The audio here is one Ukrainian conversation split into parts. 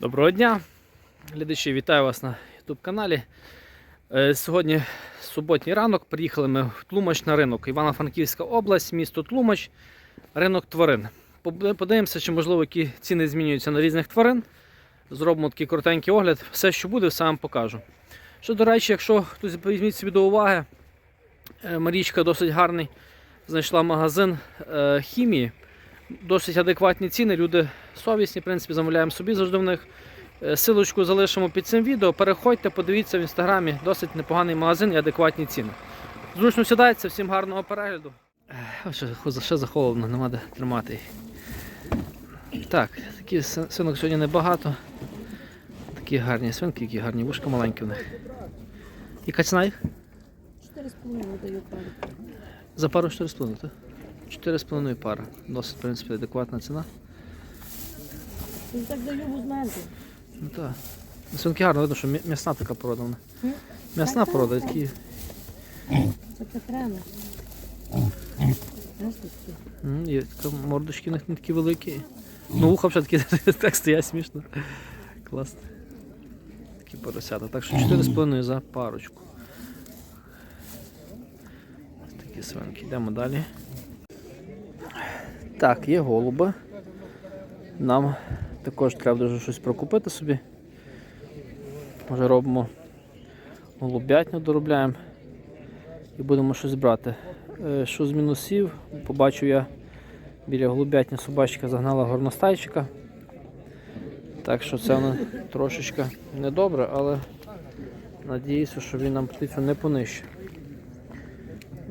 Доброго дня, глядачі, вітаю вас на YouTube каналі. Е, Сьогодні суботній ранок. Приїхали ми в Тлумач на ринок. Івано-Франківська область, місто Тлумач, ринок тварин. Подивимося, чи можливо які ціни змінюються на різних тварин. Зробимо такий коротенький огляд. Все, що буде, все вам покажу. Що, до речі, якщо хтось візьміть собі до уваги, е, Марічка досить гарний. Знайшла магазин е, хімії. Досить адекватні ціни. Люди совісні, в принципі, замовляємо собі завжди в них. Е, Силочку залишимо під цим відео. Переходьте, подивіться в інстаграмі. Досить непоганий магазин і адекватні ціни. Зручно сідається, всім гарного перегляду. Ще, захолодно, нема де тримати їх. Так, такі свинок сьогодні небагато. Такі гарні свинки, які гарні вушка маленькі в них. Яка ціна їх? 4,5 даю пару. За пару 4,5, так? 4,5 пара. Досить, в принципі, адекватна ціна. Ну так даю вузменти. Ну так. Свинки гарно видно, що м'ясна така порода. вона. М'ясна порода, так, такі. Це м, Є така мордочки в них не такі великі. Ну, вуха вже такі так стоять смішно. Класно. Такі поросята. Так що 4,5 за парочку. Такі свинки. Йдемо далі. Так, є голуби. Нам також треба дуже щось прокупити собі. Може робимо голубятню доробляємо і будемо щось брати. Е, Що з мінусів? Побачив я біля голубятні собачка загнала горностайчика. Так що це воно трошечки недобре, але надіюся, що він нам птицю не понищить.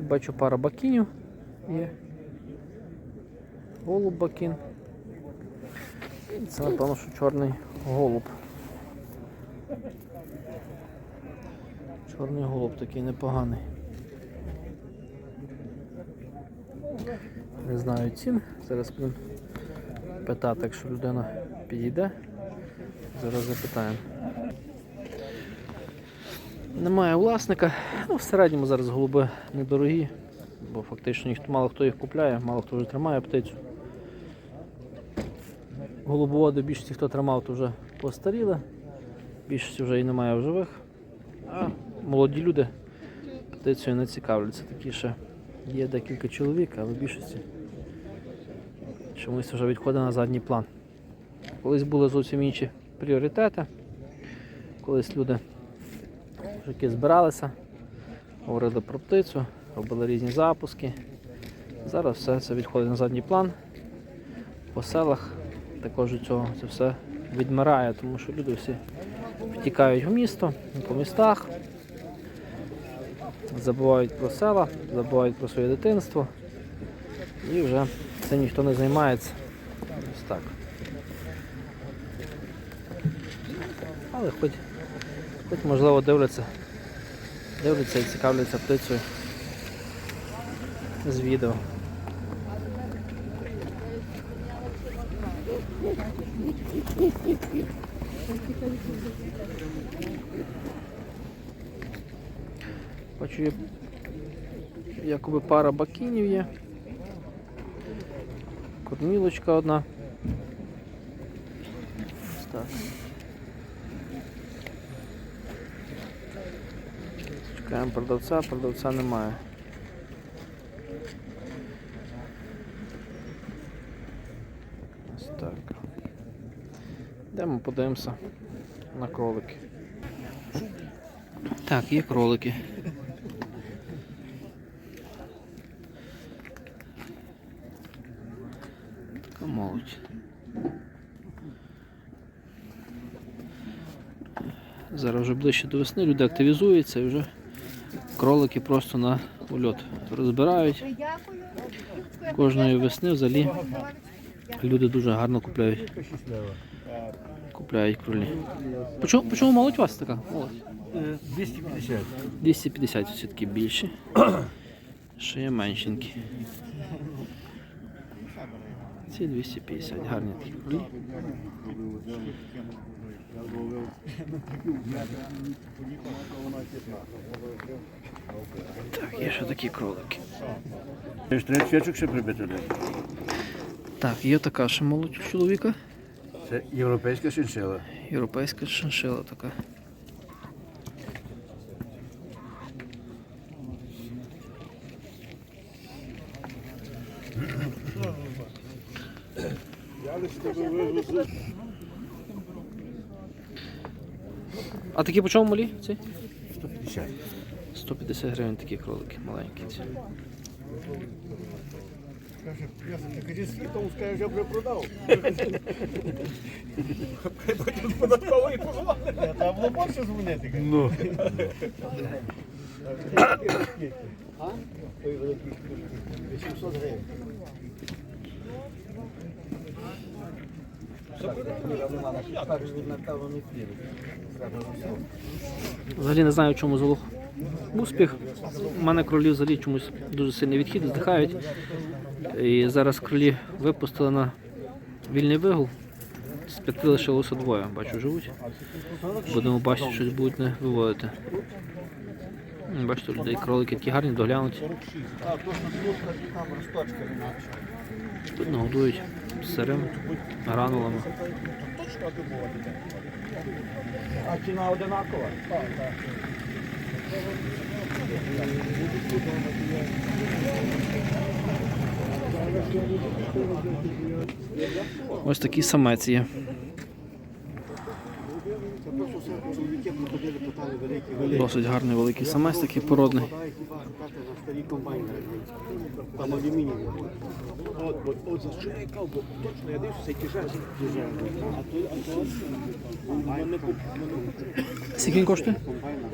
Бачу пара бакінів є. Голуб бакін. Це напевно, що чорний голуб. Чорний голуб такий непоганий. Не знаю цін. Зараз будемо питати, якщо людина підійде. Зараз запитаємо. Немає власника. Ну, в середньому зараз голуби недорогі, бо фактично ніхто мало хто їх купляє, мало хто вже тримає птицю. Голубоводи більшості хто тримав, то вже постаріли. Більшості вже і немає в живих. А молоді люди птицею не цікавляться. Такі ще є декілька чоловік, але в більшості чомусь вже відходить на задній план. Колись були зовсім інші пріоритети. Колись люди мужики збиралися, говорили про птицю, робили різні запуски. Зараз все це відходить на задній план. По селах також від цього це все відмирає, тому що люди всі втікають в місто, по містах, забувають про села, забувають про своє дитинство і вже цим ніхто не займається. Ось так. Але хоч, хоч можливо дивляться, дивляться і цікавляться птицею з відео. Є якоби пара бакінів є. Кормілочка одна. Так. Чекаємо продавця, продавця немає. Ось так. Йдемо подивимося на кролики. Так, є кролики. Така молодь. Зараз вже ближче до весни люди активізуються і вже кролики просто на ульот розбирають. Кожної весни взагалі люди дуже гарно купляють. Купляють кролі. По чому, по чому молодь у вас така? Молодь? Е, 250. 250 все-таки більше. Ще є меншенькі. Ці 250, гарні такі. Так, є ще такі кролики. Ще 30 свічок ще прибити. Так, є така ще молодь чоловіка. Це європейська шиншила. Європейська шиншила така. А такі по чому малі? Ці? 150. 150 гривень такі кролики маленькі. ці. Податковий було більше дзвонити. Ну. А? Той великий 800 гривень. Взагалі не знаю, в чому залог успіх. У мене кролі взагалі чомусь дуже сильний відхід, здихають. І зараз кролі випустили на вільний вигул. З п'яти лишилося двоє, бачу, живуть. Будемо бачити, щось будуть не виводити. Бачите, людей кролики такі гарні, що тут, там нагодують сирим, гранулами. А ціна одинакова? Так, так. Ось такі самець є. Це просто все чоловіки приходили, питали великі, великі. Досить гарний великий самець, такий породний. Там алюміній. От, от, от за що я бо точно я дивлюся, це тяжелий. А то, а то, мене куп- Скільки він коштує? комбайна.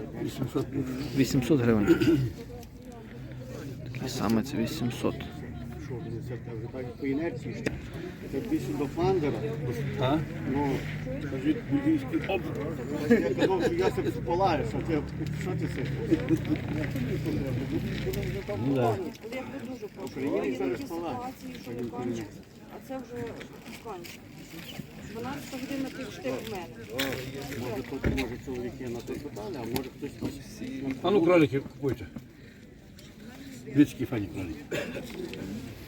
800 гривень. Такий самець 800. Що це вже так по інерції? Це більше до фандера. А? Ну, кажуть, будівський. Я казав, що я себе спалаю, що ти, що ти це? Ну да. Україні зараз спалає. А це вже кончено. 12 годин ти чти в мене. Може, тут може чоловіки на то питали, а може хтось там. А ну кролики купуйте. Людські фані кролики.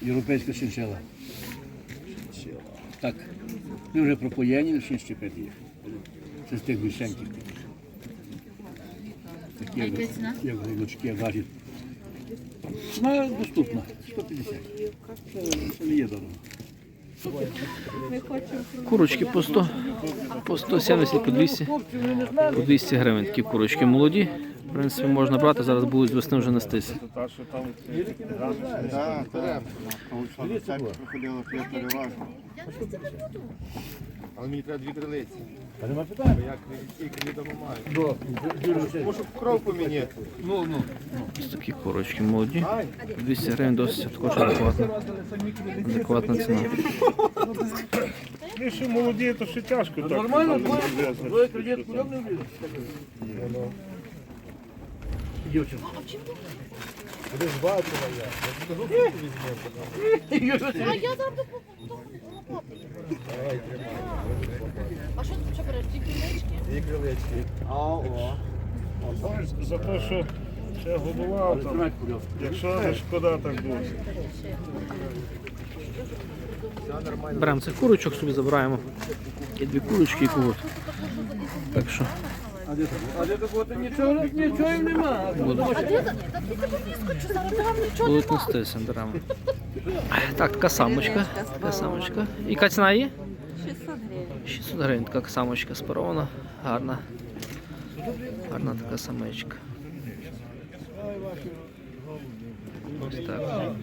Європейська шиншила. Так. Ми вже пропоєні, ще щепити їх. Це з тих більшеньких. Такі, як, як голочки важать. Ціна доступна. 150. Це, це не є дорого. Курочки по 100, по 170, по 200, по 200 гривень. Такі курочки молоді. В принципі, можна брати, зараз будуть з весни вже переважно. Але мені треба дві крилиці. А нема питань? Бо я тільки не допомагаю. Можу кров поміняти. Ну, ну. Ось такі курочки молоді. 200 гривень досить також адекватна, адекватна ціна. Ми ще молоді, то ще тяжко так. Нормально, звісно, кредит кульок не влізе. Ви ж бачила я. Я буду руку візьмете. А я там А що ти що береш? Ті крилечки? Дві крилички. А, о. Знаєш, За те, що ще годував там. Якщо не шкода, так дуже. Беремо цих курочок, собі забираємо. І дві курочки і кугут. Так що То? Нічого, нічого їм нема. А де та ти тебе вискочу, зараз там нічого будуть нема. нестися, беремо. Так, така самочка. Така самочка. І яка ціна її? 600 гривень. 600 гривень така самочка спарована, гарна. Гарна така самечка. Ось так.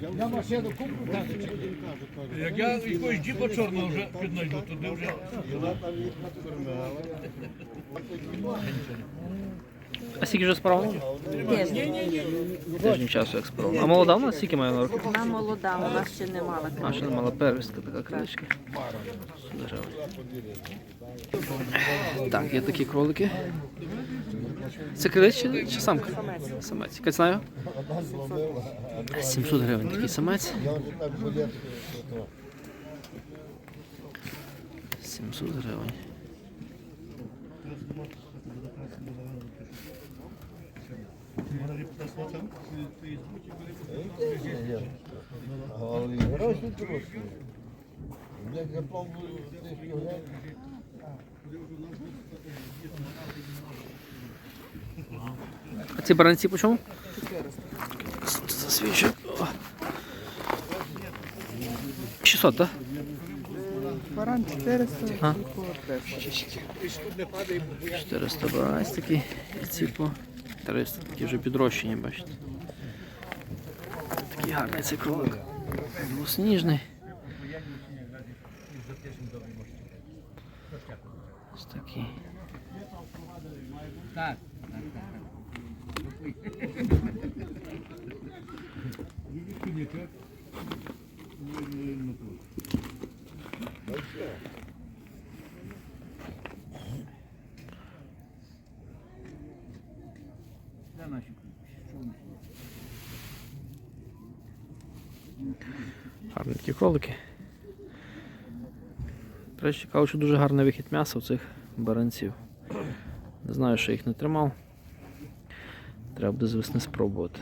Як я якогось джіпа чорного вже піднайду, туди вже. А скільки вже спарована? Тиждень часу як спарована. А молода вона скільки має на? Вона молода, у нас ще не мала. А, ще не мала первістка така криличка. Гривень. Так, є такі кролики. Це крилич чи, чи самка? Самець. Яка ціна його? 700 гривень такий самець. 700 гривень. Як готов трішки вже. А ці баранці по чому? Засвічу. О. 600, так? Баран 400, А? кукула 300. 400 баранець такі. І ці по 300. Такі вже підрощені, бачите. Такий гарний цей кролик. Ось такий. Гарні такі кролики. Речі, кажуть, що дуже гарний вихід м'яса у цих баранців. Не знаю, що їх не тримав. Треба буде з весни спробувати.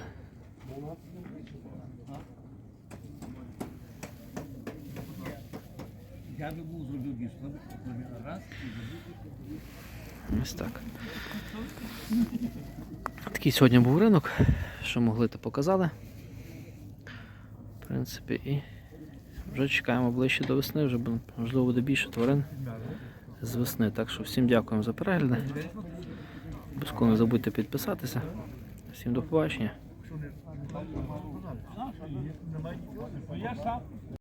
Ось так. Такий сьогодні був ринок. Що могли, то показали. В принципі, і вже чекаємо ближче до весни, вже можливо буде більше тварин з весни. Так що всім дякуємо за перегляди. Обов'язково не забудьте підписатися. Всім до побачення.